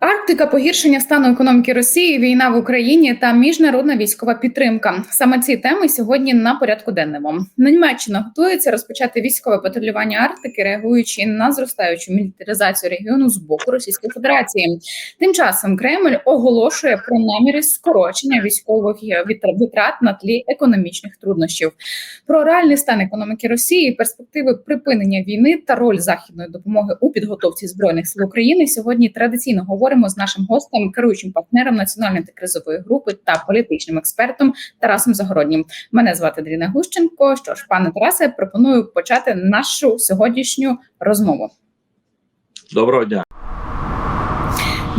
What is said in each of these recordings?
Арктика, погіршення стану економіки Росії, війна в Україні та міжнародна військова підтримка. Саме ці теми сьогодні на порядку денному. Німеччина готується розпочати військове патрулювання Арктики, реагуючи на зростаючу мілітаризацію регіону з боку Російської Федерації. Тим часом Кремль оголошує про наміри скорочення військових витрат на тлі економічних труднощів. Про реальний стан економіки Росії, перспективи припинення війни та роль західної допомоги у підготовці збройних сил України сьогодні традиційно говоримо з нашим гостем, керуючим партнером національної антикризової групи та політичним експертом Тарасом Загороднім. Мене звати Дріна Гущенко. Що ж, пане Тарасе, пропоную почати нашу сьогоднішню розмову. Доброго дня.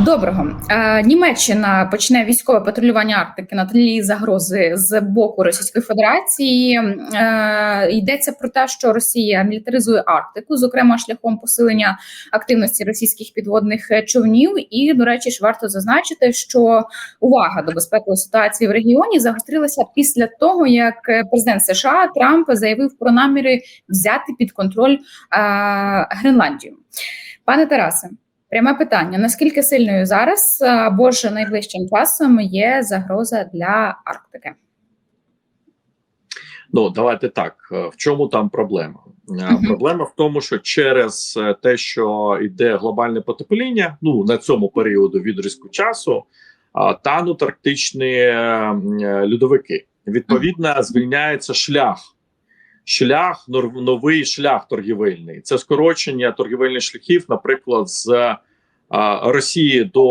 Доброго Е, Німеччина почне військове патрулювання Арктики на тлі загрози з боку Російської Федерації. Е, Йдеться про те, що Росія мілітаризує Арктику, зокрема шляхом посилення активності російських підводних човнів. І до речі, ж варто зазначити, що увага до безпекової ситуації в регіоні загострилася після того, як президент США Трамп заявив про наміри взяти під контроль е, Гренландію. Пане Тарасе. Пряме питання: наскільки сильною зараз або ж найближчим часом є загроза для Арктики? Ну давайте так. В чому там проблема? Uh-huh. Проблема в тому, що через те, що йде глобальне потепління, ну на цьому періоду відрізку часу тануть арктичні льодовики. Відповідно, звільняється шлях. Шлях новий шлях торгівельний. Це скорочення торгівельних шляхів, наприклад, з Росії до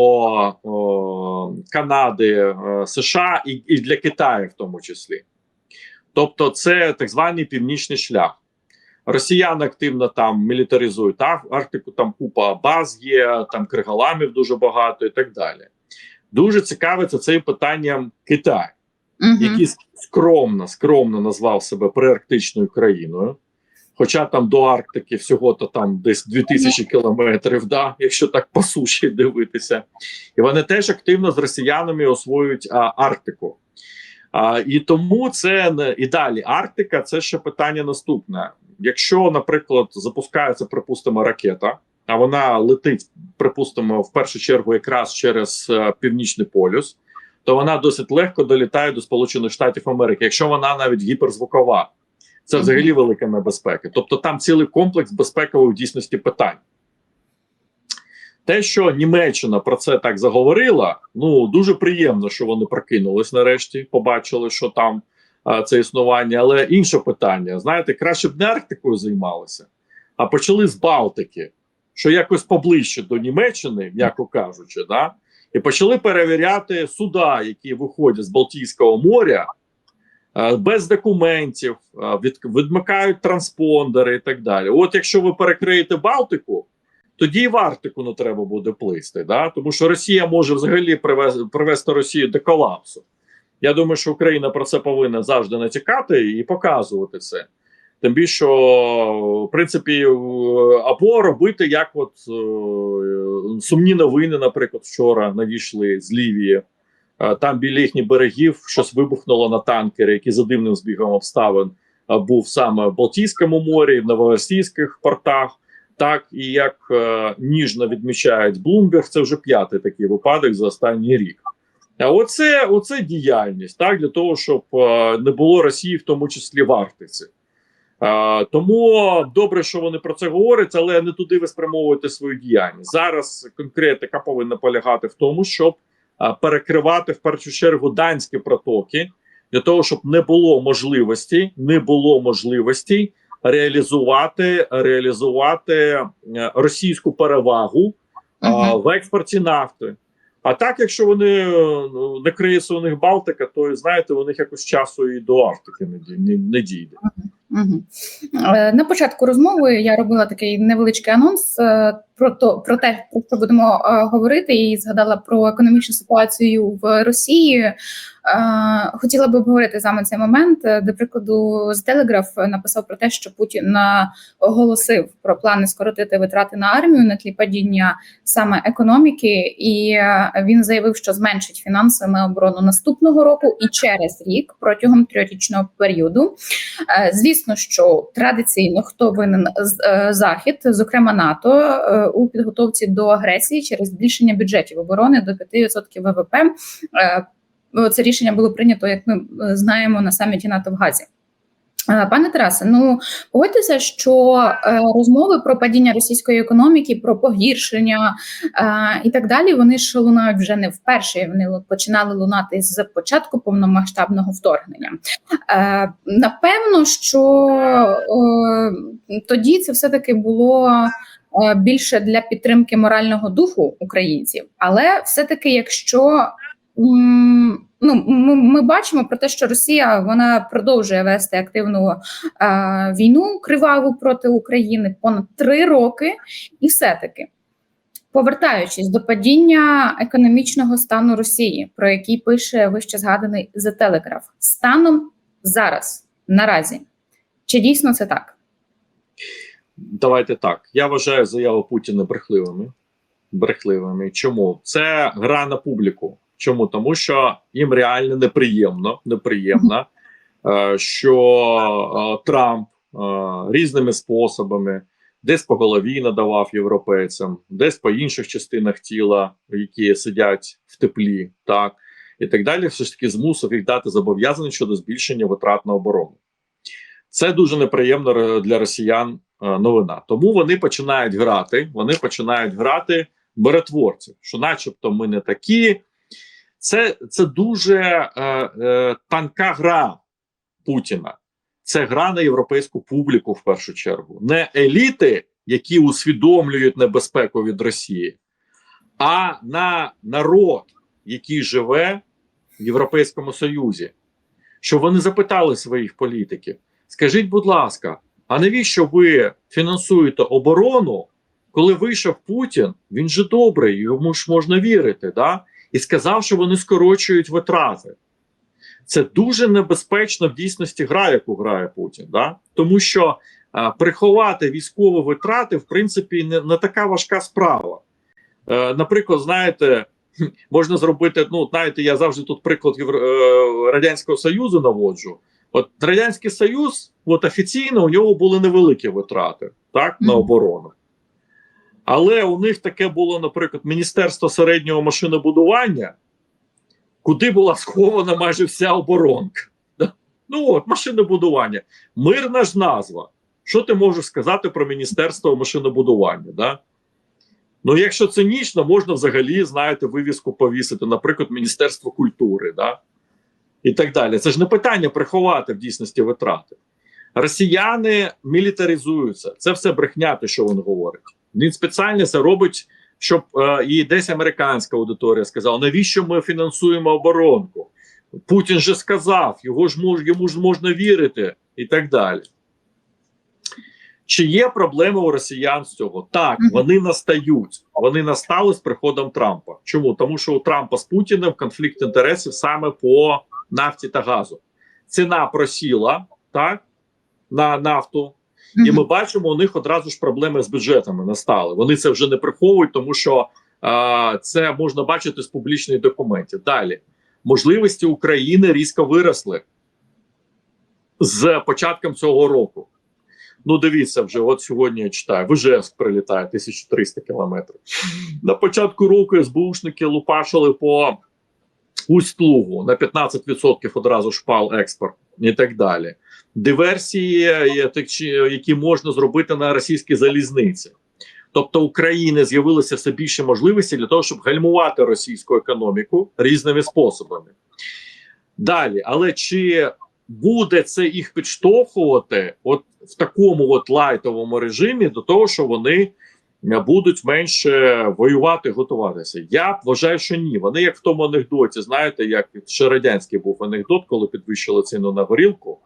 о, Канади, о, США і, і для Китаю, в тому числі. Тобто, це так званий північний шлях. Росіяни активно там мілітаризують Арктику, там купа баз є, там кригаламів дуже багато і так далі. Дуже цікавиться цим питанням Китай, uh який скромно, скромно назвав себе приарктичною країною. Хоча там до Арктики всього-то там десь 2000 кілометрів, да, якщо так по суші дивитися, і вони теж активно з росіянами освоюють а, Арктику. А, І тому це і далі Арктика це ще питання наступне. Якщо, наприклад, запускається, припустимо, ракета, а вона летить, припустимо, в першу чергу, якраз через а, північний полюс, то вона досить легко долітає до Сполучених Штатів Америки, якщо вона навіть гіперзвукова. Це взагалі велика небезпека. Тобто там цілий комплекс безпекових в дійсності питань. Те, що Німеччина про це так заговорила, ну дуже приємно, що вони прокинулись нарешті, побачили, що там а, це існування. Але інше питання: знаєте, краще б не Арктикою займалися, а почали з Балтики, що якось поближче до Німеччини, м'яко кажучи, да, і почали перевіряти суда, які виходять з Балтійського моря. Без документів, від, відмикають транспондери і так далі. От якщо ви перекриєте Балтику, тоді і в Арктику не треба буде плисти. Да? Тому що Росія може взагалі привести, привести Росію до колапсу. Я думаю, що Україна про це повинна завжди натякати і показувати це. Тим більше, в принципі, або робити як от е, сумні новини, наприклад, вчора надійшли з Лівії. Там біля їхніх берегів щось вибухнуло на танкери, які за дивним збігом обставин був саме в Балтійському морі, в новоросійських портах. Так і як е, ніжно відмічають Блумберг, це вже п'ятий такий випадок за останній рік. А оце оце діяльність так для того, щоб е, не було Росії, в тому числі в Арктиці. Е, тому добре, що вони про це говорять, але не туди ви спрямовуєте свою діяльність. Зараз конкретика повинна полягати в тому, щоб перекривати в першу чергу данські протоки для того, щоб не було можливості, не було можливості реалізувати реалізувати е, російську перевагу uh -huh. в експорті нафти. А так, якщо вони ну, не криється у них Балтика, то знаєте, у них якось часу і до Арктики не, не, не дійде. Угу. На початку розмови я робила такий невеличкий анонс е, про то про те, про що будемо говорити, і згадала про економічну ситуацію в Росії. Хотіла би обговорити з вами цей момент. Е, До прикладу, з Телеграф написав про те, що Путін оголосив про плани скоротити витрати на армію на тлі падіння саме економіки, і е, він заявив, що зменшить фінанси на оборону наступного року і через рік протягом трьохрічного періоду. Е, Звісно, що традиційно хто винен захід, зокрема НАТО, у підготовці до агресії через збільшення бюджетів оборони до 5% ВВП. Ну, Це рішення було прийнято, як ми е, знаємо, на саміті НАТО в Газі. Е, Пане Тарасе, ну погодьтеся, що е, розмови про падіння російської економіки, про погіршення і так далі, вони ж лунають вже не вперше. Вони починали лунати з початку повномасштабного вторгнення. Напевно, що тоді це все таки було. Більше для підтримки морального духу українців, але все-таки, якщо м, ну ми, ми бачимо про те, що Росія вона продовжує вести активну е, війну криваву проти України понад три роки, і все-таки повертаючись до падіння економічного стану Росії, про який пише вище згаданий The Telegraph, станом зараз наразі, чи дійсно це так? Давайте так. Я вважаю заяви Путіна брехливими. Брехливими. Чому? Це гра на публіку. Чому? Тому що їм реально неприємно, неприємно, е, що е, Трамп е, різними способами десь по голові надавав європейцям, десь по інших частинах тіла, які сидять в теплі, так і так далі. Все ж таки змусив їх дати зобов'язання щодо збільшення витрат на оборону. Це дуже неприємно для росіян новина. Тому вони починають грати. Вони починають грати миротворців, що, начебто, ми не такі. Це, це дуже е, е, тонка гра Путіна. Це гра на європейську публіку в першу чергу, не еліти, які усвідомлюють небезпеку від Росії, а на народ, який живе в Європейському Союзі, щоб вони запитали своїх політиків. Скажіть, будь ласка, а навіщо ви фінансуєте оборону, коли вийшов Путін? Він же добрий, йому ж можна вірити, да? І сказав, що вони скорочують витрати. Це дуже небезпечно в дійсності гра, яку грає Путін, да? тому що а, приховати військові витрати, в принципі, не, не така важка справа. Е, наприклад, знаєте, можна зробити. Ну, знаєте, я завжди тут приклад е, Радянського Союзу наводжу. От Радянський Союз, от офіційно у нього були невеликі витрати так, на оборону. Але у них таке було, наприклад, Міністерство середнього машинобудування, куди була схована майже вся оборонка. Ну от, машинобудування. Мирна ж назва. Що ти можеш сказати про Міністерство машинобудування? Да? Ну, якщо цинічно, можна взагалі, знаєте, вивіску повісити, наприклад, Міністерство культури, да? і так далі. Це ж не питання приховати в дійсності витрати. Росіяни мілітаризуються. Це все брехня, те, що він говорить. Він спеціально це робить, щоб е, і десь американська аудиторія сказала, навіщо ми фінансуємо оборонку? Путін же сказав, його ж мож, йому ж можна вірити, і так далі. Чи є проблеми у росіян з цього? Так, вони настають. Вони настали з приходом Трампа. Чому? Тому що у Трампа з Путіним конфлікт інтересів саме по нафті та газу. Ціна просіла так на нафту, і ми бачимо, у них одразу ж проблеми з бюджетами настали. Вони це вже не приховують, тому що е, це можна бачити з публічних документів. Далі можливості України різко виросли з початком цього року. Ну, дивіться, вже от сьогодні я читаю. В Ижевськ прилітає 1300 кілометрів. На початку року СБУшники лупашили по Усть-Лугу на 15% одразу ж впав експорт і так далі. Диверсії, які можна зробити на російській залізниці. Тобто України з'явилося все більше можливостей для того, щоб гальмувати російську економіку різними способами. Далі, але чи буде це їх підштовхувати, от в такому от лайтовому режимі, до того, що вони будуть менше воювати, готуватися? Я вважаю, що ні. Вони як в тому анекдоті, знаєте, як ще радянський був анекдот, коли підвищили ціну на горілку.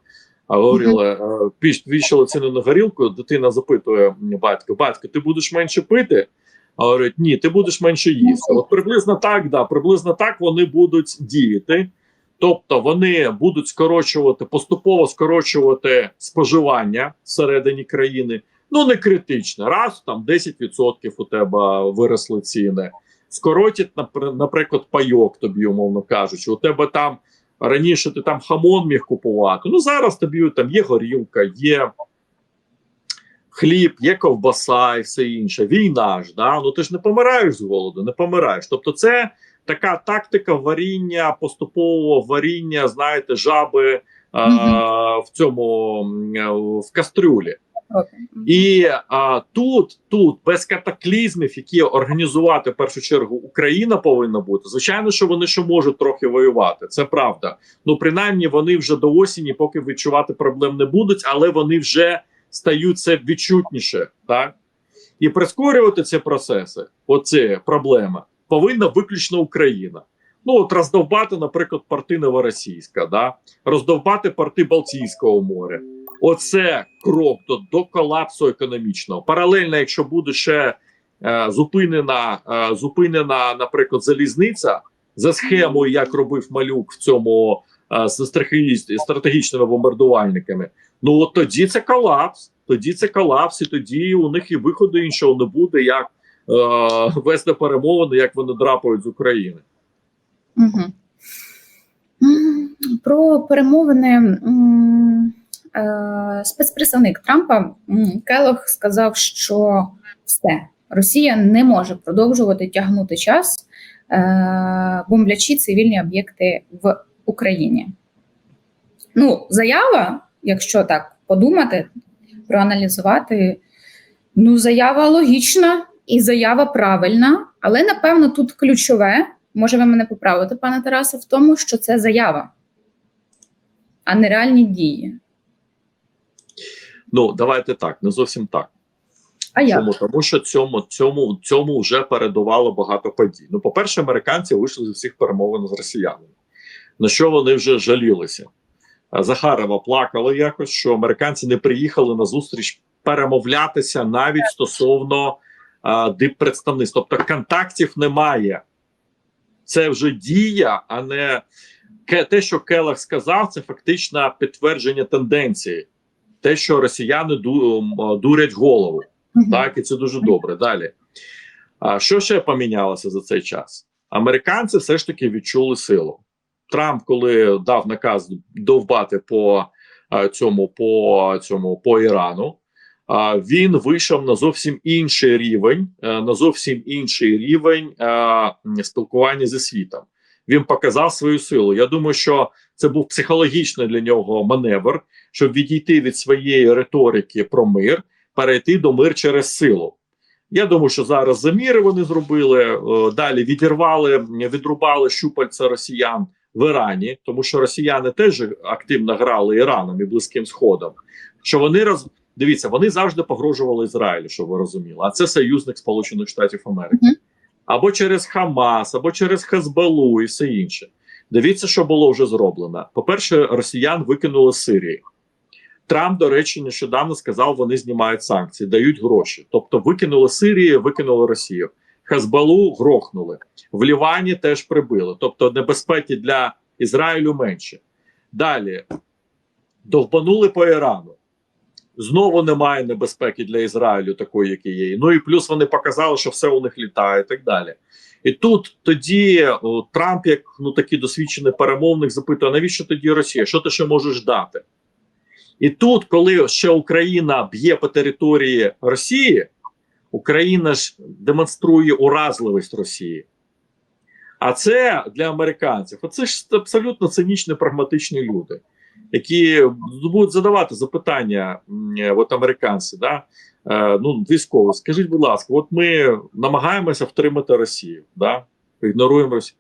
А говорили, е, підвищили ціну на горілку. Дитина запитує батька: батько, ти будеш менше пити? А говорить, ні, ти будеш менше їсти. От приблизно так, да, приблизно так вони будуть діяти. Тобто вони будуть скорочувати, поступово скорочувати споживання всередині країни. Ну не критично. Раз там 10% у тебе виросли ціни. Скоротять, напр- наприклад, пайок тобі, умовно кажучи. У тебе там раніше ти там хамон міг купувати. Ну зараз тобі там є горілка, є хліб, є ковбаса і все інше. Війна ж, да? ну ти ж не помираєш з голоду, не помираєш. Тобто, це така тактика варіння, поступового варіння, знаєте, жаби а, в цьому в кастрюлі. І а, тут, тут без катаклізмів, які організувати в першу чергу Україна повинна бути. Звичайно, що вони ще можуть трохи воювати. Це правда. Ну принаймні вони вже до осені, поки відчувати проблем не будуть, але вони вже стають відчутніше, так і прискорювати ці процеси. Оце проблема повинна виключно Україна. Ну от роздовбати, наприклад, порти Новоросійська, да роздовбати порти Балтійського моря. Оце крок до, до колапсу економічного. Паралельно, якщо буде ще е, зупинена, е, зупинена, наприклад, залізниця за схемою, як робив малюк в цьому е, з стратегічними, бомбардувальниками. Ну от тоді це колапс. Тоді це колапс, і тоді у них і виходу іншого не буде, як е, вести перемовини, як вони драпають з України. Угу. Про перемовини спецпредставник Трампа Келох сказав, що все Росія не може продовжувати тягнути час, е, бомблячи цивільні об'єкти в Україні. Ну, заява, якщо так подумати, проаналізувати, ну, заява логічна і заява правильна, але напевно тут ключове. Може, ви мене поправите, пане Тарасе, в тому, що це заява, а не реальні дії. Ну давайте так, не зовсім так. А як? Тому що цьому, цьому, цьому вже передувало багато подій. Ну, по-перше, американці вийшли з усіх перемовин з росіянами, на що вони вже жалілися. Захарова плакала якось, що американці не приїхали на зустріч перемовлятися навіть стосовно а, диппредставництв. Тобто контактів немає. Це вже дія, а не те, що Келах сказав, це фактично підтвердження тенденції. Те, що росіяни ду- дурять голову. Мгм. Так, і це дуже добре. Далі. А що ще помінялося за цей час? Американці все ж таки відчули силу. Трамп, коли дав наказ довбати по цьому, по цьому по Ірану, він вийшов на зовсім інший рівень, е, на зовсім інший рівень е, спілкування зі світом. Він показав свою силу. Я думаю, що це був психологічний для нього маневр, щоб відійти від своєї риторики про мир перейти до мир через силу. Я думаю, що зараз заміри вони зробили. е, Далі відірвали, відрубали щупальця росіян в Ірані, тому що росіяни теж активно грали Іраном і Близьким Сходом. Що вони роз дивіться, вони завжди погрожували Ізраїлю, щоб ви розуміли. А це союзник Сполучених Штатів Америки. Або через Хамас, або через Хезбалу і все інше. Дивіться, що було вже зроблено. По-перше, росіян викинули з Сирії. Трамп, до речі, нещодавно сказав, вони знімають санкції, дають гроші. Тобто викинули Сирію, викинули Росію. Хезбалу грохнули. В Лівані теж прибили. Тобто небезпеки для Ізраїлю менше. Далі довбанули по Ірану. Знову немає небезпеки для Ізраїлю, такої, як і є. Ну і плюс вони показали, що все у них літає, і так далі. І тут тоді о, Трамп, як ну такий досвідчений перемовник, запитує: навіщо тоді Росія? Що ти ще можеш дати? І тут, коли ще Україна б'є по території Росії, Україна ж демонструє уразливість Росії. А це для американців. Оце ж абсолютно цинічні, прагматичні люди, які будуть задавати запитання, от американці, да? е, ну, військово, скажіть, будь ласка, от ми намагаємося втримати Росію, да? ігноруємо Росію.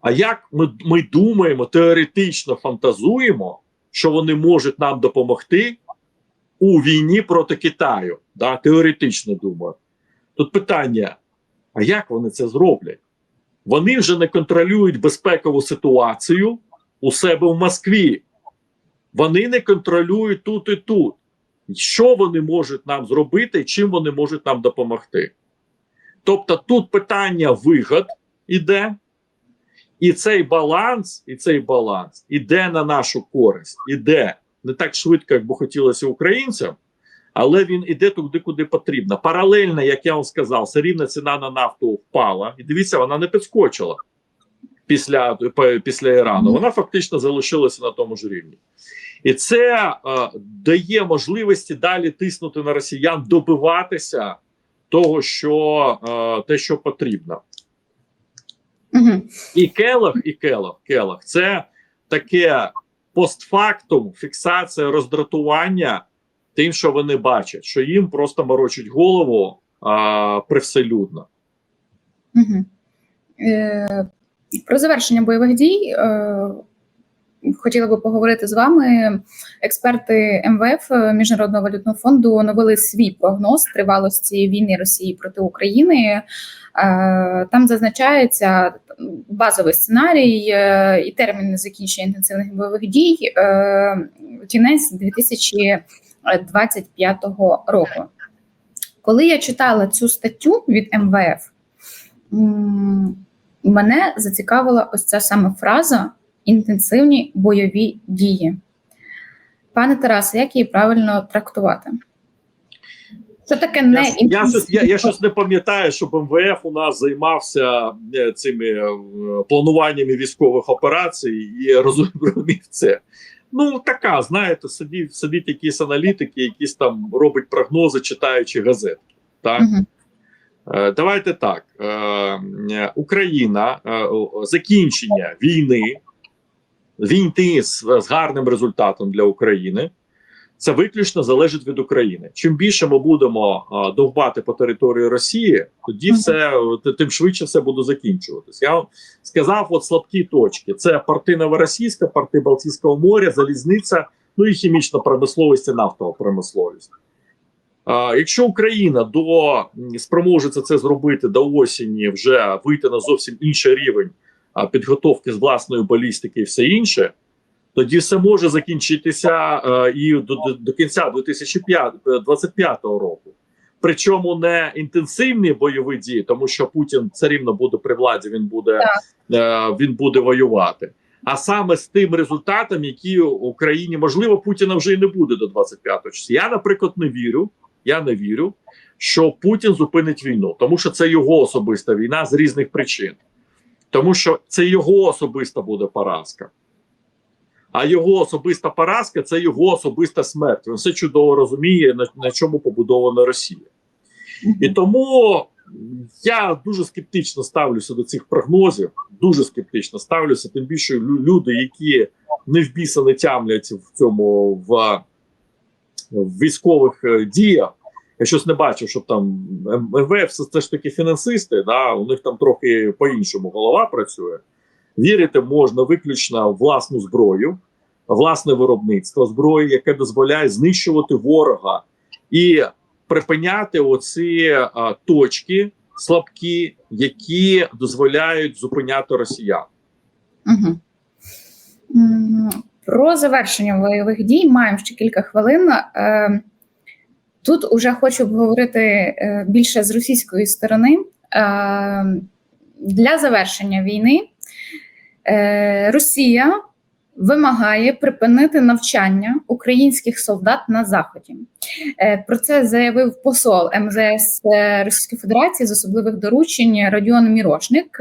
А як ми, ми думаємо, теоретично фантазуємо, що вони можуть нам допомогти у війні проти Китаю? Да? Теоретично думаю. Тут питання: а як вони це зроблять? Вони вже не контролюють безпекову ситуацію у себе в Москві. Вони не контролюють тут і тут. Що вони можуть нам зробити чим вони можуть нам допомогти? Тобто тут питання вигод іде, І цей баланс, і цей баланс іде на нашу користь, іде не так швидко, як би хотілося українцям, але він іде туди, куди потрібно. Паралельно, як я вам сказав, все рівно ціна на нафту впала, і дивіться, вона не підскочила після, після Ірану. Вона фактично залишилася на тому ж рівні. І це е, дає можливості далі тиснути на росіян, добиватися того, що е, те, що потрібно. Угу. І Келах, і Келах, Келах це таке постфактум, фіксація роздратування тим, що вони бачать, що їм просто морочать голову а, привселюдно. Угу. Е, про завершення бойових дій е, хотіла би поговорити з вами. Експерти МВФ е, Міжнародного валютного фонду оновили свій прогноз тривалості війни Росії проти України. Е, там зазначається базовий сценарій і термін закінчення інтенсивних бойових дій кінець 2025 року. Коли я читала цю статтю від МВФ, мене зацікавила ось ця саме фраза інтенсивні бойові дії. Пане Тарасе, як її правильно трактувати? Що таке не Я, я, я, я щось не пам'ятаю, щоб МВФ у нас займався е, цими е, плануваннями військових операцій і розумів це. Ну, така, знаєте, сидять, сидять якісь аналітики, якісь там роблять прогнози, читаючи газетки. Так? Мгм. Е, Давайте так. Е, Україна, е, закінчення війни, війни з, з гарним результатом для України. Це виключно залежить від України. Чим більше ми будемо а, довбати по території Росії, тоді все тим швидше все буде закінчуватись. Я вам сказав, от слабкі точки: це порти Новоросійська, порти Балтійського моря, залізниця, ну і хімічна промисловість і нафтова промисловість. Якщо Україна до спроможеться це зробити до осені, вже вийти на зовсім інший рівень підготовки з власної балістики і все інше, тоді все може закінчитися е, і до, до, до кінця 2025 року. Причому не інтенсивні бойові дії, тому що Путін все рівно буде при владі, він буде, е, він буде воювати. А саме з тим результатом, які Україні можливо Путіна вже і не буде до 25 числа. Я, наприклад, не вірю. Я не вірю, що Путін зупинить війну, тому що це його особиста війна з різних причин, тому що це його особиста буде поразка. А його особиста поразка це його особиста смерть. Він все чудово розуміє, на, на чому побудована Росія. І тому я дуже скептично ставлюся до цих прогнозів. Дуже скептично ставлюся. Тим більше люди, які не в біса не тямлять в цьому в, в військових е, діях. Я щось не бачив, щоб там МВФ це, ж таки фінансисти, да, у них там трохи по-іншому голова працює. Вірити можна виключно в власну зброю, власне виробництво зброї, яке дозволяє знищувати ворога і припиняти оці а, точки слабкі, які дозволяють зупиняти росіян. Угу. Про завершення бойових дій маємо ще кілька хвилин. Е, Тут уже хочу обговорити е, більше з російської сторони. Е, Для завершення війни Росія вимагає припинити навчання українських солдат на заході. Про це заявив посол МЗС Російської Федерації з особливих доручень Радіон Мірошник.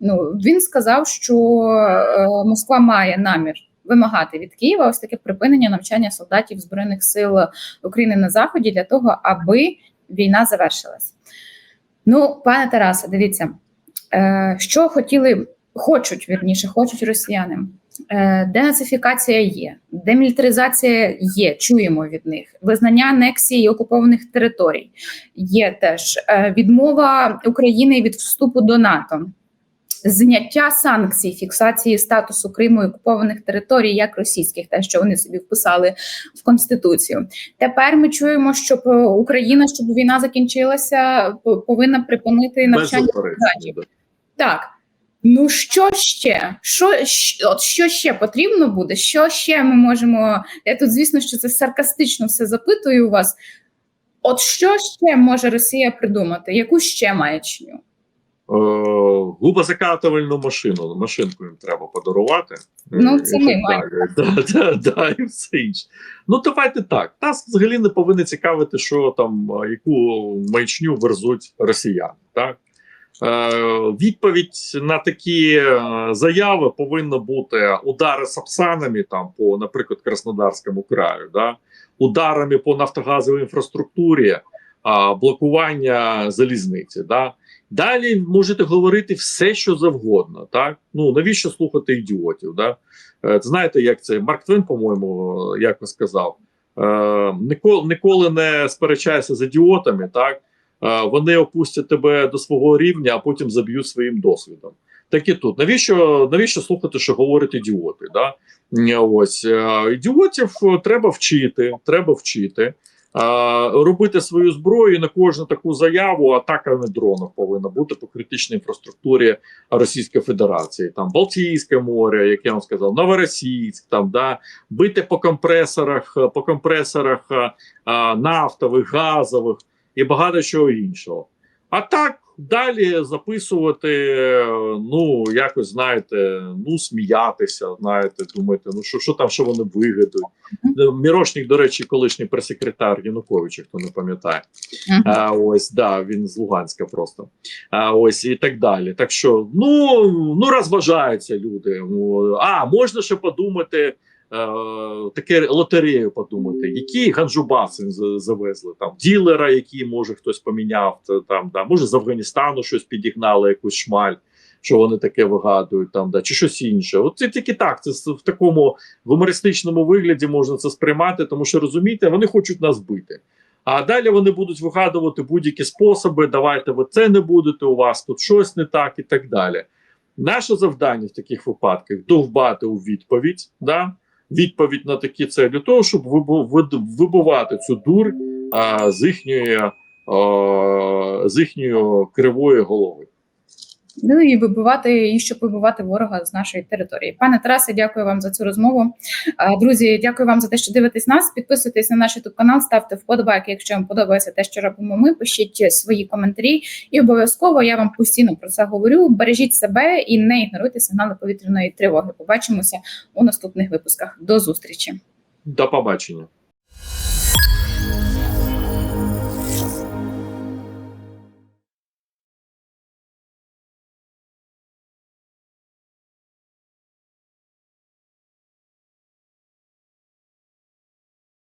Ну він сказав, що Москва має намір вимагати від Києва ось таке припинення навчання солдатів збройних сил України на заході для того, аби війна завершилась. Ну, пане Тарасе, дивіться, е, що хотіли, хочуть вірніше, хочуть росіяни. Е, Денацифікація є, демілітаризація є, чуємо від них. Визнання анексії окупованих територій є теж Е, відмова України від вступу до НАТО, зняття санкцій, фіксації статусу Криму і окупованих територій, як російських, те, що вони собі вписали в конституцію. Тепер ми чуємо, що е, Україна, щоб війна закінчилася, повинна припинити навчання. Так. Ну що ще? Що, от що ще потрібно буде? Що ще ми можемо? Я тут, звісно, що це саркастично все запитую у вас. От що ще може Росія придумати? Яку ще маячню? Е, губозакатувальну машину, машинку їм треба подарувати. Ну, Е, це і ми маємо. Да, да, да, і все інше. Ну, давайте так. Нас взагалі не повинно цікавити, що там, яку маячню верзуть росіяни. Так? Е, відповідь на такі е, заяви повинна бути удари сапсанами там по, наприклад, Краснодарському краю, да? ударами по нафтогазовій інфраструктурі, а, блокування залізниці. Да? Далі можете говорити все, що завгодно. Так? Ну навіщо слухати ідіотів? Да? Е, знаєте, як це Марк Твен, по-моєму, якось сказав: е, ніколи, ніколи не сперечайся з ідіотами, так? Е, вони опустять тебе до свого рівня, а потім заб'ють своїм досвідом. Так і тут. Навіщо, навіщо слухати, що говорять ідіоти? Да? Ось ідіотів треба вчити, треба вчити. Робити свою зброю на кожну таку заяву атака дронів повинна бути по критичній інфраструктурі Російської Федерації. Там Балтійське море, як я вам сказав, Новоросійськ, там да бити по компресорах, по компресорах е, нафтових, газових і багато чого іншого. А так далі записувати, ну якось знаєте, ну сміятися, знаєте, думаєте, ну що, що там, що вони вигадують. Е, Мірошник, до речі, колишній прес-секретар Януковича, хто не пам'ятає. А, ось да, він з Луганська просто. А, ось і так далі. Так що, ну, ну розважаються люди. А, можна ще подумати. Е, таке лотерею подумати, які ганджубаси завезли там ділера, який може хтось поміняв там, да, може з Афганістану щось підігнали, якусь шмаль, що вони таке вигадують, там, да, чи щось інше. От це тільки так, це в такому гумористичному вигляді можна це сприймати, тому що розумієте, вони хочуть нас бити. А далі вони будуть вигадувати будь-які способи. Давайте ви це не будете, у вас тут щось не так і так далі. Наше завдання в таких випадках довбати у відповідь, да? Відповідь на такі це для того, щоб вибивати цю дур а, з їхньої а, з їхньої кривої голови. Ну і вибивати, і щоб вибивати ворога з нашої території. Пане Тарасе, дякую вам за цю розмову. Друзі, дякую вам за те, що дивитесь нас. Підписуйтесь на наш youtube канал, ставте вподобайки, якщо вам подобається те, що робимо ми. Пишіть свої коментарі. І обов'язково я вам постійно про це говорю. Бережіть себе і не ігноруйте сигнали повітряної тривоги. Побачимося у наступних випусках. До зустрічі. До побачення.